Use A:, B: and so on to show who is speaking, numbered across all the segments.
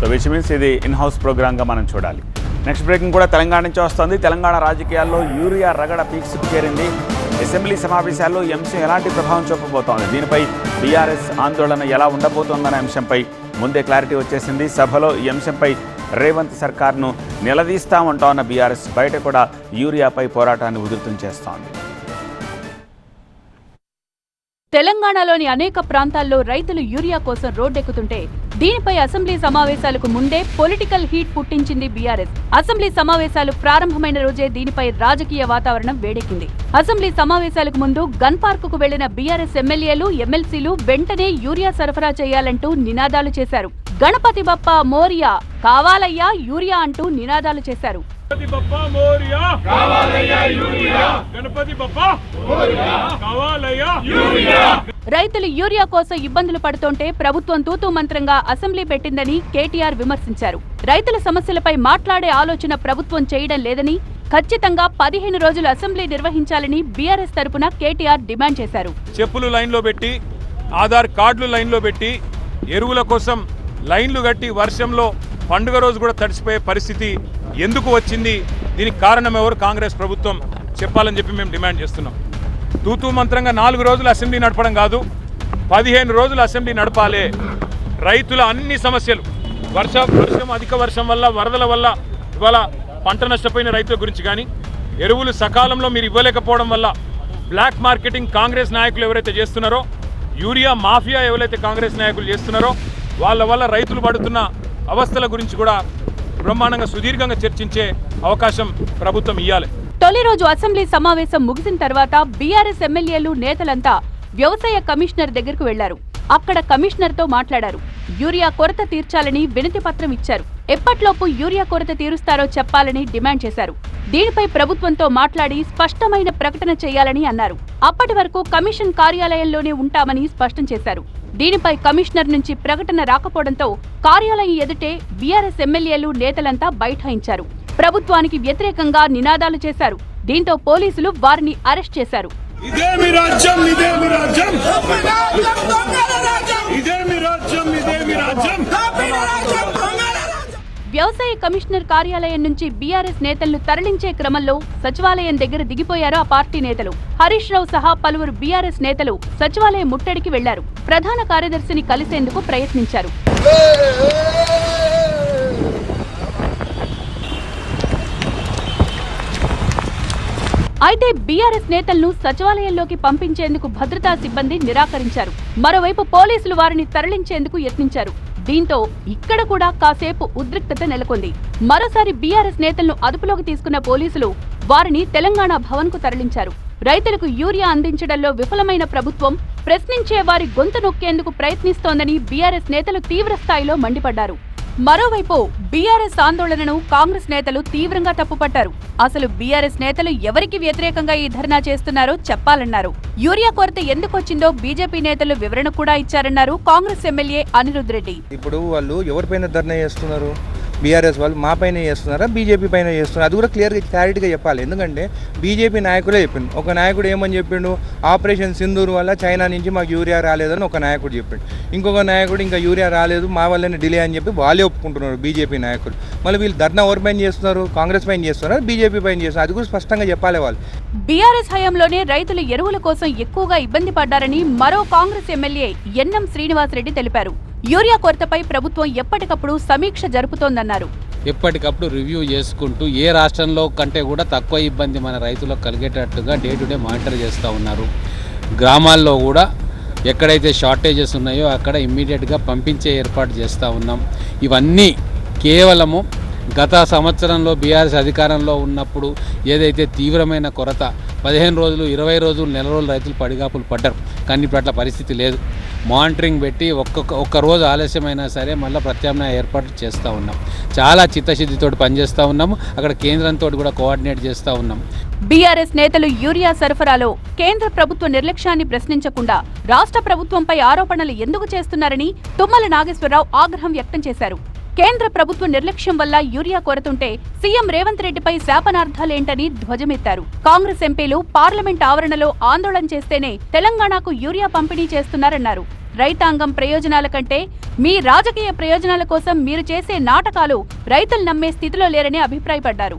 A: So which means ఇది in house ప్రోగ్రామ్గా మనం చూడాలి. నెక్స్ట్ బ్రేకింగ్ కూడా తెలంగాణ నుంచి వస్తుంది. తెలంగాణ రాజకీయాల్లో యూరియా రగడ పీక్స్కు చేరింది. అసెంబ్లీ సమావేశాల్లో ఈ అంశం ఎలాంటి ప్రభావం చూపబోతోంది? దీనిపై బీఆర్ఎస్ ఆందోళన ఎలా ఉండబోతోందనే అంశంపై ముందే క్లారిటీ వచ్చేసింది. సభలో ఈ అంశంపై రేవంత్ సర్కార్ను నిలదీస్తామంటా ఉన్న బీఆర్ఎస్ బయట కూడా యూరియాపై పోరాటాన్ని ఉధృతం చేస్తోంది.
B: తెలంగాణలోని అనేక ప్రాంతాల్లో రైతులు యూరియా కోసం రోడ్డెక్కుతుంటే దీనిపై అసెంబ్లీ సమావేశాలకు ముందే పొలిటికల్ హీట్ పుట్టించింది బీఆర్ఎస్. అసెంబ్లీ సమావేశాలు ప్రారంభమైన రోజే దీనిపై రాజకీయ వాతావరణం వేడెక్కింది. అసెంబ్లీ సమావేశాలకు ముందు గన్ పార్క్కు వెళ్ళిన బీఆర్ఎస్ ఎమ్మెల్యేలు ఎమ్మెల్సీలు వెంటనే యూరియా సరఫరా చేయాలంటూ నినాదాలు చేశారు. గణపతి బప్ప మోరియా కావాలయ్యా యూరియా అంటూ నినాదాలు చేశారు.
C: గణపతి బప్ప మోరియా. కావాలయ్యా యూరియా. గణపతి బప్ప మోరియా. కావాలయ్యా. యూరియా.
B: రైతులు యూరియా కోసం ఇబ్బందులు పడుతుంటే ప్రభుత్వం తూతూ మంత్రంగా అసెంబ్లీ పెట్టిందని కేటీఆర్ విమర్శించారు. రైతుల సమస్యలపై మాట్లాడే ఆలోచన ప్రభుత్వం చేయడం లేదని ఖచ్చితంగా పదిహేను రోజులు అసెంబ్లీ నిర్వహించాలని బీఆర్ఎస్ తరపున కేటీఆర్ డిమాండ్ చేశారు.
C: చెప్పులు లైన్లో పెట్టి ఆధార్ కార్డులు లైన్లో పెట్టి ఎరువుల కోసం లైన్లు కట్టి వర్షంలో పండుగ రోజు కూడా తడిసిపోయే పరిస్థితి ఎందుకు వచ్చింది? దీనికి కారణం ఎవరు? కాంగ్రెస్ ప్రభుత్వం చెప్పాలని చెప్పి మేము డిమాండ్ చేస్తున్నాం. తూతూ మంత్రంగా నాలుగు రోజులు అసెంబ్లీ నడపడం కాదు పదిహేను రోజులు అసెంబ్లీ నడపాలి. రైతుల అన్ని సమస్యలు వర్ష వర్షం అధిక వర్షం వల్ల వరదల వల్ల ఇవాళ పంట నష్టపోయిన రైతుల గురించి కానీ ఎరువులు సకాలంలో మీరు ఇవ్వలేకపోవడం వల్ల బ్లాక్ మార్కెటింగ్ కాంగ్రెస్ నాయకులు ఎవరైతే చేస్తున్నారో యూరియా మాఫియా ఎవరైతే కాంగ్రెస్ నాయకులు చేస్తున్నారో వాళ్ళ వల్ల రైతులు పడుతున్న అవస్థల గురించి కూడా బ్రహ్మాండంగా సుదీర్ఘంగా చర్చించే అవకాశం ప్రభుత్వం ఇవ్వాలి
B: తొలి రోజు అసెంబ్లీ సమావేశం ముగిసిన తర్వాత బీఆర్ఎస్ ఎమ్మెల్యేలు నేతలంతా వ్యవసాయ కమిషనర్ దగ్గరకు వెళ్ళారు. అక్కడ కమిషనర్తో మాట్లాడారు. యూరియా కొరత తీర్చాలని వినతి పత్రం ఇచ్చారు. ఎప్పట్లోపు యూరియా కొరత తీరుస్తారో చెప్పాలని డిమాండ్ చేశారు. దీనిపై ప్రభుత్వంతో మాట్లాడి స్పష్టమైన ప్రకటన చేయాలని అన్నారు. అప్పటి వరకు కమిషన్ కార్యాలయంలోనే ఉంటామని స్పష్టం చేశారు. దీనిపై కమిషనర్ నుంచి ప్రకటన రాకపోవడంతో కార్యాలయం ఎదుటే బీఆర్ఎస్ ఎమ్మెల్యేలు నేతలంతా బైఠాయించారు. ప్రభుత్వానికి వ్యతిరేకంగా నినాదాలు చేశారు. దీంతో పోలీసులు వారిని అరెస్ట్ చేశారు.
C: ఇదే మీ రాజ్యం? ఇదే మీ రాజ్యం? ఇదే మీ రాజ్యం ఇదే మీ రాజ్యం
B: వ్యవసాయ కమిషనర్ కార్యాలయం నుంచి బీఆర్ఎస్ నేతలను తరలించే క్రమంలో సచివాలయం దగ్గర దిగిపోయారు ఆ పార్టీ నేతలు. హరీష్ రావు సహా పలువురు బీఆర్ఎస్ నేతలు సచివాలయం ముట్టడికి వెళ్ళారు. ప్రధాన కార్యదర్శిని కలిసేందుకు ప్రయత్నించారు. అయితే బీఆర్ఎస్ నేతలను సచివాలయంలోకి పంపించేందుకు భద్రతా సిబ్బంది నిరాకరించారు. మరోవైపు పోలీసులు వారిని తరలించేందుకు యత్నించారు. దీంతో ఇక్కడ కూడా కాసేపు ఉద్రిక్తత నెలకొంది. మరోసారి బీఆర్ఎస్ నేతలను అదుపులోకి తీసుకున్న పోలీసులు వారిని తెలంగాణ భవన్కు తరలించారు. రైతులకు యూరియా అందించడంలో విఫలమైన ప్రభుత్వం ప్రశ్నించే వారి గొంతు నొక్కేందుకు ప్రయత్నిస్తోందని బీఆర్ఎస్ నేతలు తీవ్రస్థాయిలో మండిపడ్డారు. మరోవైపు బీఆర్ఎస్ ఆందోళనను కాంగ్రెస్ నేతలు తీవ్రంగా తప్పుపట్టారు. అసలు బీఆర్ఎస్ నేతలు ఎవరికి వ్యతిరేకంగా ఈ ధర్నా చేస్తున్నారో చెప్పాలన్నారు. యూరియా కొరత ఎందుకొచ్చిందో బీజేపీ నేతలు వివరణ కూడా ఇచ్చారన్నారు కాంగ్రెస్ ఎమ్మెల్యే అనిరుద్ రెడ్డి.
D: ఇప్పుడు వాళ్ళు ఎవరిపైన ధర్నా చేస్తున్నారు? బీఆర్ఎస్ వాళ్ళు మా పైన చేస్తున్నారా? బీజేపీ పైన చేస్తున్నారు? అది కూడా క్లియర్గా క్లారిటీగా చెప్పాలి. ఎందుకంటే బీజేపీ నాయకులే చెప్పిండు. ఒక నాయకుడు ఏమని చెప్పిండు? ఆపరేషన్ సింధూర్ వల్ల చైనా నుంచి మాకు యూరియా రాలేదని ఒక నాయకుడు చెప్పిండు. ఇంకొక నాయకుడు ఇంకా యూరియా రాలేదు మా వల్లనే డిలే అని చెప్పి వాళ్ళే ఒప్పుకుంటున్నారు బీజేపీ నాయకులు. మళ్ళీ వీళ్ళు ధర్నా ఎవరి పైన చేస్తున్నారు? కాంగ్రెస్ పైన చేస్తున్నారు? బీజేపీ పైన చేస్తున్నారు? అది కూడా స్పష్టంగా చెప్పాలి వాళ్ళు.
B: బీఆర్ఎస్ హయాంలోనే రైతులు ఎరువుల కోసం ఎక్కువగా ఇబ్బంది పడ్డారని మరో కాంగ్రెస్ ఎమ్మెల్యే ఎన్ఎం శ్రీనివాసరెడ్డి తెలిపారు. యూరియా కొరతపై ప్రభుత్వం ఎప్పటికప్పుడు సమీక్ష జరుపుతోందన్నారు.
E: ఎప్పటికప్పుడు రివ్యూ చేసుకుంటూ ఏ రాష్ట్రంలో కంటే కూడా తక్కువ ఇబ్బంది మన రైతులకు కలిగేటట్టుగా డే టు డే మానిటర్ చేస్తూ ఉన్నారు. గ్రామాల్లో కూడా ఎక్కడైతే షార్టేజెస్ ఉన్నాయో అక్కడ ఇమ్మీడియట్గా పంపించే ఏర్పాటు చేస్తూ ఉన్నాం. ఇవన్నీ కేవలము గత సంవత్సరంలో బీఆర్ఎస్ అధికారంలో ఉన్నప్పుడు ఏదైతే తీవ్రమైన కొరత పదిహేను రోజులు ఇరవై రోజులు నెల రోజులు రైతులు పడిగాపులు పడ్డారు. కానీ ఇప్పుడు అట్లా పరిస్థితి లేదు. మానిటరింగ్ పెట్టి ఒక్కొక్క ఒక్క రోజు ఆలస్యమైనా సరే మళ్ళీ ప్రత్యామ్నాయ ఏర్పాట్లు చేస్తూ ఉన్నాం. చాలా చిత్తశుద్ధితో పనిచేస్తూ ఉన్నాము. అక్కడ కేంద్రంతో కూడా కోఆర్డినేట్ చేస్తూ ఉన్నాం.
B: బీఆర్ఎస్ నేతలు యూరియా సరఫరాలో కేంద్ర ప్రభుత్వ నిర్లక్ష్యాన్ని ప్రశ్నించకుండా రాష్ట్ర ప్రభుత్వంపై ఆరోపణలు ఎందుకు చేస్తున్నారని తుమ్మల నాగేశ్వరరావు ఆగ్రహం వ్యక్తం చేశారు. కేంద్ర ప్రభుత్వ నిర్లక్ష్యం వల్ల యూరియా కొరతుంటే సీఎం రేవంత్ రెడ్డిపై శాపనార్థాలేంటని ధ్వజమెత్తారు. కాంగ్రెస్ ఎంపీలు పార్లమెంట్ ఆవరణలో ఆందోళన చేస్తేనే తెలంగాణకు యూరియా పంపిణీ చేస్తున్నారన్నారు. రైతాంగం ప్రయోజనాల కంటే మీ రాజకీయ ప్రయోజనాల కోసం మీరు చేసే నాటకాలు రైతులు నమ్మే స్థితిలో లేరని అభిప్రాయపడ్డారు.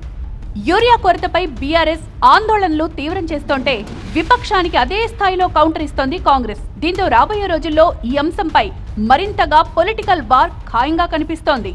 B: యూరియా కొరతపై బీఆర్ఎస్ ఆందోళనలు తీవ్రం చేస్తోంటే విపక్షానికి అదే స్థాయిలో కౌంటర్ ఇస్తోంది కాంగ్రెస్. దీంతో రాబోయే రోజుల్లో ఈ అంశంపై మరింతగా పొలిటికల్ వార్ ఖాయంగా కనిపిస్తోంది.